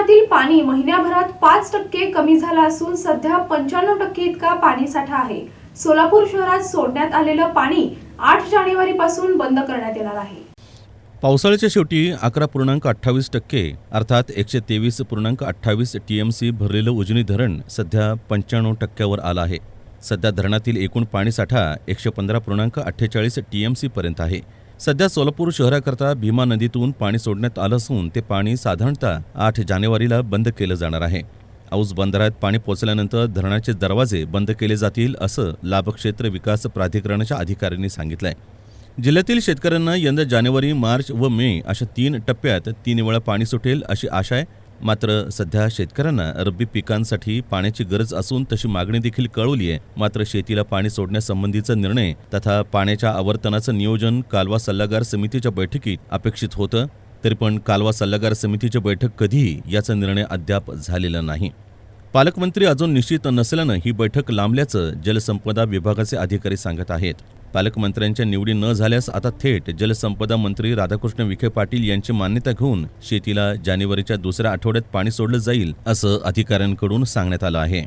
धरणातील पाणी महिन्याभरात पाच टक्के कमी झालं असून सध्या पंच्याण्णव टक्के इतका पाणी साठा आहे. सोलापूर शहरात सोडण्यात आलेलं पाणी आठ जानेवारी पासून बंद करण्यात येणार आहे. पावसाळ्याच्या शेवटी अकरा पूर्णांक अठ्ठावीस टक्के अर्थात एकशे तेवीस पूर्णांक अठ्ठावीस टी एम सी भरलेलं उजनी धरण सध्या पंच्याण्णव टक्क्यावर आलं आहे. सध्या धरणातील एकूण पाणीसाठा एकशे पंधरा पूर्णांक अठ्ठेचाळीस टी एम सीपर्यंत आहे. सध्या सोलापूर शहराकरता भीमा नदीतून पाणी सोडण्यात आलं असून ते पाणी साधारणतः आठ जानेवारीला बंद केलं जाणार आहे. औस बंदरात पाणी पोचल्यानंतर धरणाचे दरवाजे बंद केले जातील असं लाभक्षेत्र विकास प्राधिकरणाच्या अधिकाऱ्यांनी सांगितलंय. जिल्ह्यातील शेतकऱ्यांना यंदा जानेवारी मार्च व मे अशा तीन टप्प्यात तीन वेळा पाणी सुटेल अशी आशा आहे. मात्र सध्या शेतकऱ्यांना रब्बी पिकांसाठी पाण्याची गरज असून तशी मागणी देखील कळवली आहे. मात्र शेतीला पाणी सोडण्यासंबंधीचा निर्णय तथा पाण्याच्या आवर्तनाचं नियोजन कालवा सल्लागार समितीच्या बैठकीत अपेक्षित होतं तरी पण कालवा सल्लागार समितीची बैठक कधीही याचा निर्णय अद्याप झालेला नाही. पालकमंत्री अजून निश्चित नसल्यानं ही बैठक लांबल्याचं जलसंपदा विभागाचे अधिकारी सांगत आहेत. पालकमंत्र्यांच्या निवडी न झाल्यास आता थेट जलसंपदा मंत्री राधाकृष्ण विखे पाटील यांची मान्यता घेऊन शेतीला जानेवारीच्या दुसऱ्या आठवड्यात पाणी सोडलं जाईल असं अधिकाऱ्यांकडून सांगण्यात आलं आहे.